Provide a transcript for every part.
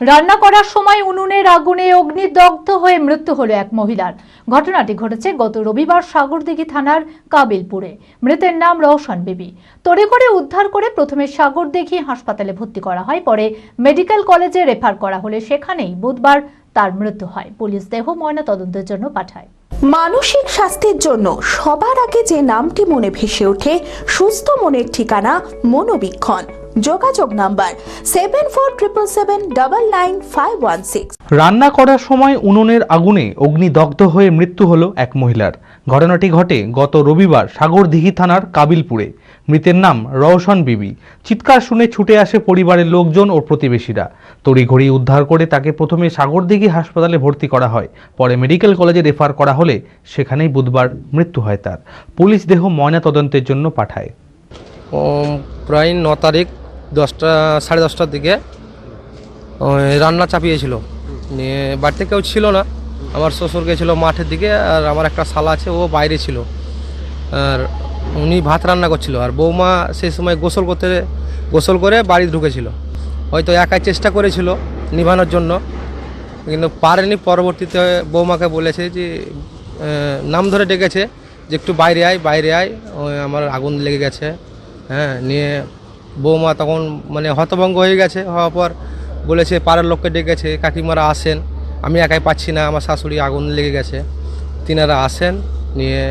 রান্না করার সময় উনুনের আগুনে অগ্নিদগ্ধ হয়ে মৃত্যু হলো এক মহিলার। ঘটনাটি ঘটেছে গত রবিবার সাগরদিঘি থানার কাবিলপুরে। মৃতের নাম রওশন বিবি। করে উদ্ধার করে প্রথমে সাগরদিঘি হাসপাতালে ভর্তি করা হয়, পরে মেডিকেল কলেজে রেফার করা হলে সেখানেই বুধবার তার মৃত্যু হয়। পুলিশ দেহ ময়না তদন্তের জন্য পাঠায়। মানসিক স্বাস্থ্যের জন্য সবার আগে যে নামটি মনে ভেসে ওঠে, সুস্থ মনের ঠিকানা মনোবীক্ষণ। যোগাযোগ number seven four triple seven double nine five one six রান্না করার সময় উনুনের আগুনে অগ্নিদগ্ধ হয়ে মৃত্যু হলো এক মহিলার। ঘটনাটি ঘটে গত রবিবার সাগরদিঘি থানার কাবিলপুরে। মৃতের নাম রওশন বিবি। চিৎকার শুনে ছুটে আসে পরিবারের লোকজন ও প্রতিবেশীরা। তড়িঘড়ি উদ্ধার করে তাকে প্রথমে সাগরদিঘি হাসপাতালে ভর্তি করা হয় পরে মেডিকেল কলেজে রেফার করা হলে সেখানেই বুধবার মৃত্যু হয় তার। পুলিশ দেহ ময়নাতদন্তের জন্য পাঠায়। প্রায় ন তারিখ দশটা, সাড়ে দশটার দিকে রান্না চাপিয়েছিল। নিয়ে বাড়িতে কেউ ছিল না। আমার শ্বশুর গেছিল মাঠের দিকে আর আমার একটা শালা আছে, ও বাইরে ছিল। আর উনি ভাত রান্না করছিল। আর বৌমা সেই সময় গোসল করতে, গোসল করে বাড়ি ঢুকেছিল। হয়তো একাই চেষ্টা করেছিল নিভানোর জন্য। কিন্তু পারেনি। পরবর্তীতে বৌমাকে বলেছে যে নাম ধরে ডেকেছে যে, একটু বাইরে আয় বাইরে আয়। আমার আগুন লেগে গেছে। হ্যাঁ নিয়ে বৌমা তখন মানে হতভঙ্গ হয়ে গেছে, হওয়ার পর বলেছে, পাড়ার লোককে ডেকেছে, কাকিমারা আসেন। আমি একাই পাচ্ছি না, আমার শাশুড়ি আগুন লেগে গেছে। তিনারা আসেন, নিয়ে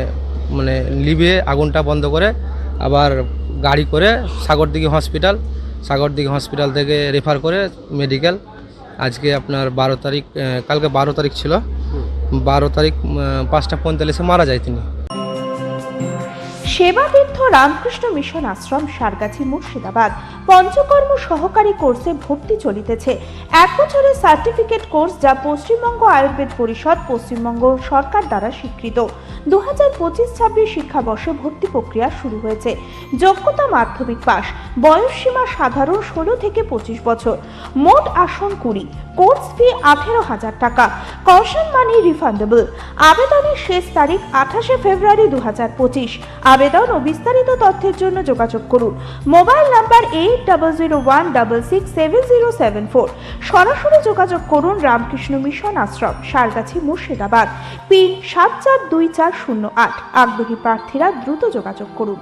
মানে লিভে আগুনটা বন্ধ করে আবার গাড়ি করে সাগরদিঘি হসপিটাল সাগরদিঘি হসপিটাল থেকে রেফার করে মেডিকেল। আজকে আপনার বারো তারিখ কালকে বারো তারিখ ছিল। বারো তারিখ পাঁচটা পঁয়তাল্লিশে মারা যায় তিনি। সেবাতীর্থ রামকৃষ্ণ মিশন আশ্রম, সারগাছি মুর্শিদাবাদ। পঞ্চকর্ম সহকারী কোর্সে ভর্তি চলিতেছে। এক বছরের সার্টিফিকেট কোর্স যা পশ্চিমবঙ্গ আয়ুর্বেদ পরিষদ, পশ্চিমবঙ্গ সরকার দ্বারা স্বীকৃত। দু হাজার পঁচিশ ছাব্বিশ শিক্ষাবর্ষে ভর্তি প্রক্রিয়া শুরু হয়েছে। যোগ্যতা মাধ্যমিক পাস বয়সসীমা সাধারণ ষোলো থেকে পঁচিশ বছর। মোট আসন কুড়ি। কোর্স ফি আঠেরো হাজার টাকা। Caution money refundable. আবেদনের শেষ তারিখ আঠাশে ফেব্রুয়ারি দু হাজার পঁচিশ আবেদন ও বিস্তারিত তথ্যের জন্য যোগাযোগ করুন। Mobile number eight double zero one double six seven zero seven four সরাসরি যোগাযোগ করুন রামকৃষ্ণ মিশন আশ্রম সারগাছি মুর্শিদাবাদ। পিন সাত চার দুই চার শূন্য আট। আগ্রহী প্রার্থীরা দ্রুত যোগাযোগ করুন।